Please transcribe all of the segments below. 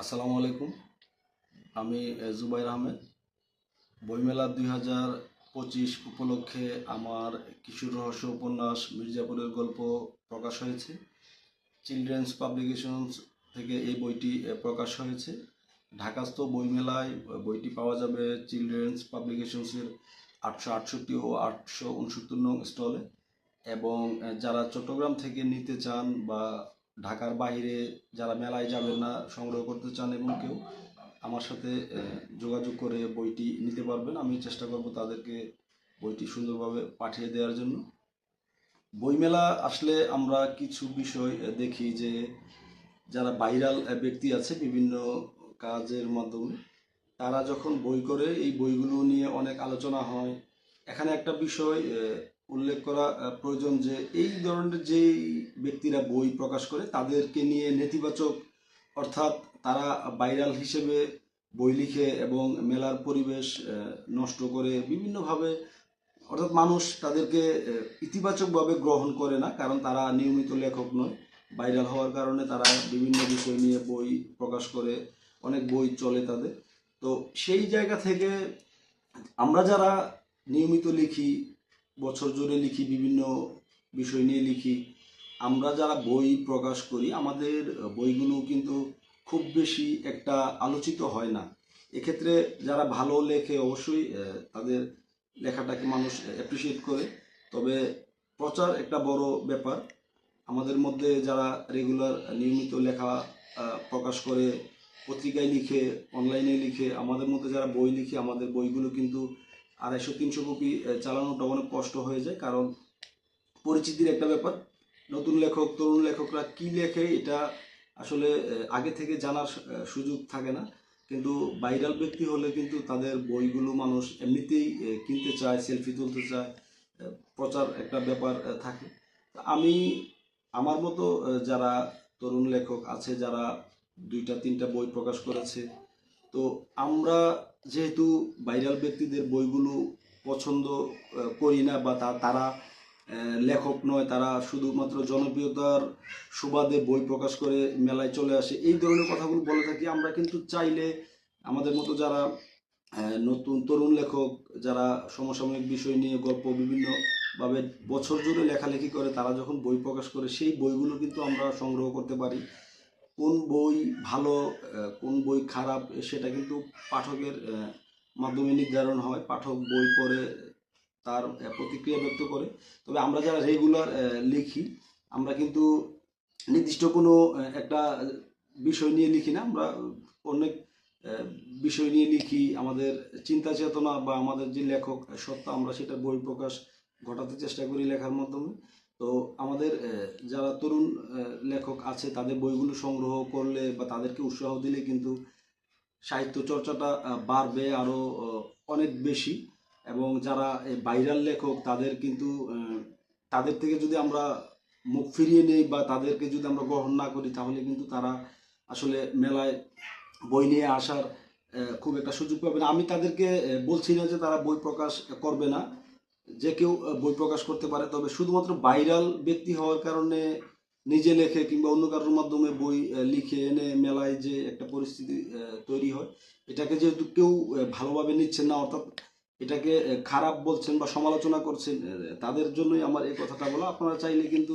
আসসালামু আলাইকুম। আমি জুবাইর আহমেদ। বইমেলা দুই হাজার পঁচিশ উপলক্ষে আমার কিশোর রহস্য উপন্যাস মির্জাপুরের গল্প প্রকাশ হয়েছে। চিলড্রেন্স পাবলিকেশনস থেকে এই বইটি প্রকাশ হয়েছে। ঢাকাস্থ বইমেলায় বইটি পাওয়া যাবে চিলড্রেন্স পাবলিকেশনসের আটশো আটষট্টি ও আটশো উনসত্তর নং স্টলে। এবং যারা চট্টগ্রাম থেকে নিতে চান বা ঢাকার বাইরে যারা মেলায় যাবেন না, সংগ্রহ করতে চান এবং কেউ আমার সাথে যোগাযোগ করে বইটি নিতে পারবেন। আমি চেষ্টা করব তাদেরকে বইটি সুন্দরভাবে পাঠিয়ে দেওয়ার জন্য। বইমেলা আসলে আমরা কিছু বিষয় দেখি যে যারা ভাইরাল ব্যক্তি আছে বিভিন্ন কাজের মাধ্যমে, তারা যখন বই করে, এই বইগুলো নিয়ে অনেক আলোচনা হয়। এখানে একটা বিষয় উল্লেখ করা প্রয়োজন যে এই ধরনের যেই ব্যক্তিরা বই প্রকাশ করে, তাদেরকে নিয়ে নেতিবাচক, অর্থাৎ তারা ভাইরাল হিসেবে বই লিখে এবং মেলার পরিবেশ নষ্ট করে বিভিন্নভাবে, অর্থাৎ মানুষ তাদেরকে ইতিবাচকভাবে গ্রহণ করে না, কারণ তারা নিয়মিত লেখক নয়। ভাইরাল হওয়ার কারণে তারা বিভিন্ন বিষয় নিয়ে বই প্রকাশ করে, অনেক বই চলে তাদের। তো সেই জায়গা থেকে আমরা যারা নিয়মিত লিখি বছর জুড়ে লিখি, বিভিন্ন বিষয় নিয়ে লিখি। আমরা যারা বই প্রকাশ করি, আমাদের বইগুলো কিন্তু খুব বেশি একটা আলোচিত হয় না। এক্ষেত্রে যারা ভালো লেখে অবশ্যই তাদের লেখাটাকে মানুষ অ্যাপ্রিসিয়েট করে। তবে প্রচার একটা বড় ব্যাপার। আমাদের মধ্যে যারা রেগুলার নিয়মিত লেখা প্রকাশ করে, পত্রিকায় লিখে অনলাইনে লিখে, আমাদের মধ্যে যারা বই লিখে, আমাদের বইগুলো কিন্তু আড়াইশো, তিনশো কপি চালানোটা অনেক কষ্ট হয়ে যায়, কারণ পরিচিতির একটা ব্যাপার। নতুন লেখক, তরুণ লেখকরা কি লেখে, এটা আসলে আগে থেকে জানার সুযোগ থাকে না। কিন্তু ভাইরাল ব্যক্তি হলে কিন্তু তাদের বইগুলো মানুষ এমনিতেই কিনতে চায়, সেলফি তুলতে চায় প্রচার একটা ব্যাপার থাকে। আমি, আমার মতো যারা তরুণ লেখক আছে, যারা দুইটা, তিনটা বই প্রকাশ করেছে, তো আমরা যেহেতু ভাইরাল ব্যক্তিদের বইগুলো পছন্দ করি না বা তারা লেখক নয়, তারা শুধুমাত্র জনপ্রিয়তার সুবাদে বই প্রকাশ করে মেলায় চলে আসে। এই ধরনের কথাগুলো বলে থাকি। আমরা কিন্তু চাইলে আমাদের মতো যারা নতুন তরুণ লেখক, যারা সমসাময়িক বিষয় নিয়ে গল্প বিভিন্নভাবে বছর জুড়ে লেখালেখি করে, তারা যখন বই প্রকাশ করে, সেই বইগুলো কিন্তু আমরা সংগ্রহ করতে পারি। কোন বই ভালো কোন বই খারাপ সেটা কিন্তু পাঠকের মাধ্যমে নির্ধারণ হয়। পাঠক বই পড়ে, তার প্রতিক্রিয়া ব্যক্ত করে। তবে আমরা যারা রেগুলার লিখি, আমরা কিন্তু নির্দিষ্ট কোনো একটা বিষয় নিয়ে লিখি না। আমরা অনেক বিষয় নিয়ে লিখি। আমাদের চিন্তা চেতনা বা আমাদের যে লেখক সত্তা আমরা সেটা বই প্রকাশ ঘটাতে চেষ্টা করি লেখার মাধ্যমে। তো আমাদের যারা তরুণ লেখক আছে, তাদের বইগুলো সংগ্রহ করলে বা তাদেরকে উৎসাহ দিলে কিন্তু সাহিত্য চর্চাটা বাড়বে আরও অনেক বেশি। এবং যারা ভাইরাল লেখক, তাদের কিন্তু তাদের থেকে যদি আমরা মুখ ফিরিয়ে নেই বা তাদেরকে যদি আমরা গ্রহণ না করি, তাহলে কিন্তু তারা আসলে মেলায় বই নিয়ে আসার খুব একটা সুযোগ পাবে না। আমি তাদেরকে বলছি না যে তারা বই প্রকাশ করবে না। যে কেউ বই প্রকাশ করতে পারে। তবে শুধুমাত্র ভাইরাল ব্যক্তি হওয়ার কারণে নিজে লেখে কিংবা অন্য কারোর মাধ্যমে বই লিখে এনে মেলায় যে একটা পরিস্থিতি তৈরি হয়, এটাকে যেহেতু কেউ ভালোভাবে নিচ্ছেন না, অর্থাৎ এটাকে খারাপ বলছেন বা সমালোচনা করছেন তাদের জন্যই আমার এই কথাটা বলা। আপনারা চাইলে কিন্তু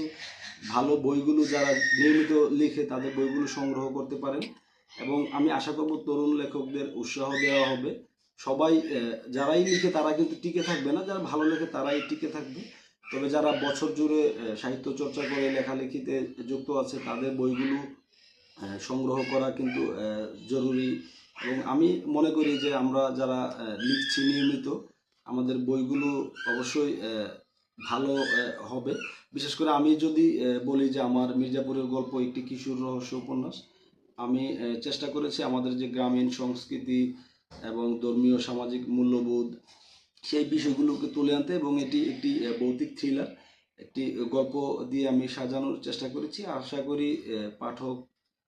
ভালো বইগুলো যারা নিয়মিত লিখে তাদের বইগুলো সংগ্রহ করতে পারেন। এবং আমি আশা করব তরুণ লেখকদের উৎসাহ দেওয়া হবে। সবাই যারাই লিখে তারা কিন্তু টিকে থাকবে না, যারা ভালো লেখে তারাই টিকে থাকবে। তবে যারা বছর জুড়ে সাহিত্য চর্চা করে, লেখালেখিতে যুক্ত আছে, তাদের বইগুলো সংগ্রহ করা কিন্তু জরুরি। এবং আমি মনে করি যে আমরা যারা লিখছি নিয়মিত, আমাদের বইগুলো অবশ্যই ভালো হবে। বিশেষ করে আমি যদি বলি যে আমার মির্জাপুরের গল্প একটি কিশোর রহস্য উপন্যাস, আমি চেষ্টা করেছি আমাদের যে গ্রামীণ সংস্কৃতি এবং ধর্মীয় সামাজিক মূল্যবোধ, সেই বিষয়গুলোকে তুলে আনতে এবং এটি একটি ভৌতিক থ্রিলার একটি গল্প দিয়ে আমি সাজানোর চেষ্টা করেছি। আশা করি পাঠক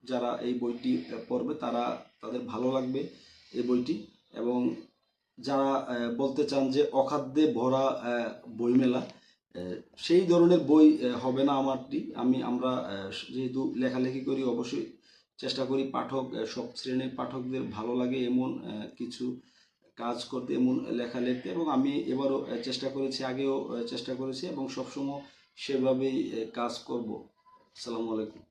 যারা এই বইটি পড়বে তারা, তাদের ভালো লাগবে এই বইটি। এবং যারা বলতে চান যে অখাদ্যে ভরা বইমেলা সেই ধরনের বই হবে না আমারটি। আমি, আমরা যেহেতু লেখালেখি করি, অবশ্যই চেষ্টা করি পাঠক সব শ্রেণির পাঠকদের ভালো লাগে এমন কিছু কাজ করতে, এমন লেখা লিখতে এবং আমি এবারও চেষ্টা করেছি, আগেও চেষ্টা করেছি এবং সবসময় সেভাবেই কাজ করব। আসসালামু আলাইকুম।